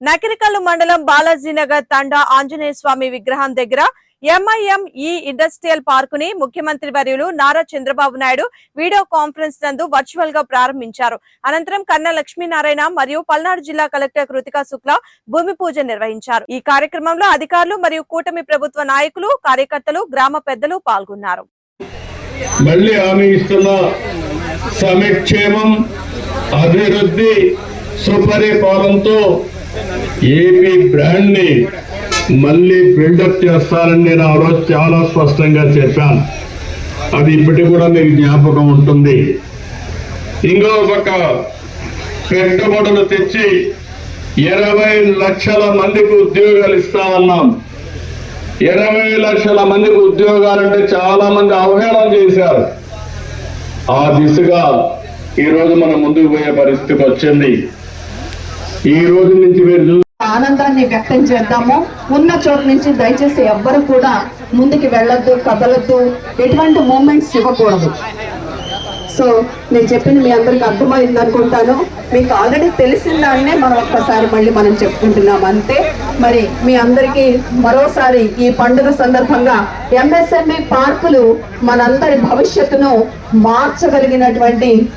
నకిరికల్లు మండలం బాలాజీనగర్ తండా ఆంజనేయ స్వామి విగ్రహం దగ్గర ఎంఐఎం ఈ ఇండస్ట్రియల్ పార్కు ని ముఖ్యమంత్రి వర్యులు నారా చంద్రబాబు నాయుడు వీడియో కాన్ఫరెన్స్ నందు వర్చువల్గా ప్రారంభించారు. అనంతరం కన్నా లక్ష్మీనారాయణ మరియు పల్నాడు జిల్లా కలెక్టర్ కృతికా శుక్లా భూమి పూజ నిర్వహించారు. ఈ కార్యక్రమంలో అధికారులు మరియు కూటమి ప్రభుత్వ నాయకులు కార్యకర్తలు గ్రామ పెద్దలు పాల్గొన్నారు. మళ్ళీ హామీ ఇస్తున్న సమక్షేమం అభివృద్ధి సుపరిపాలనతో ఏపీ బ్రాండ్ని మళ్ళీ బిల్డప్ చేస్తారని నేను ఆ రోజు చాలా స్పష్టంగా చెప్పాను. అది ఇప్పటికి కూడా మీకు జ్ఞాపకం ఉంటుంది. ఇంకో పక్క పెట్టుబడులు తెచ్చి ఇరవై లక్షల మందికి ఉద్యోగాలు ఇస్తామన్నాం. ఇరవై లక్షల మందికి ఉద్యోగాలంటే చాలా మంది అవహేళన చేశారు. ఆ దిశగా ఈరోజు మనం ముందుకు పోయే పరిస్థితికి వచ్చింది. ఈ రోజు నుంచి మీరు ఆనందాన్ని వ్యక్తం చేద్దాము. ఉన్న చోటు నుంచి దయచేసి ఎవ్వరు కూడా ముందుకి వెళ్ళొద్దు కదలొద్దు. ఎటువంటి మూమెంట్స్ ఇవ్వకూడదు. సో నేను చెప్పింది మీ అందరికి అర్థమైంది అనుకుంటాను. మీకు ఆల్రెడీ తెలిసిన దాన్నే మనం ఒక్కసారి మళ్ళీ మనం చెప్పుకుంటున్నాం అంతే. మరి మీ అందరికీ మరోసారి ఈ పండుగ సందర్భంగా ఎంఎస్ఎంఈ పార్కులు మనందరి భవిష్యత్తును మార్చగలిగినటువంటి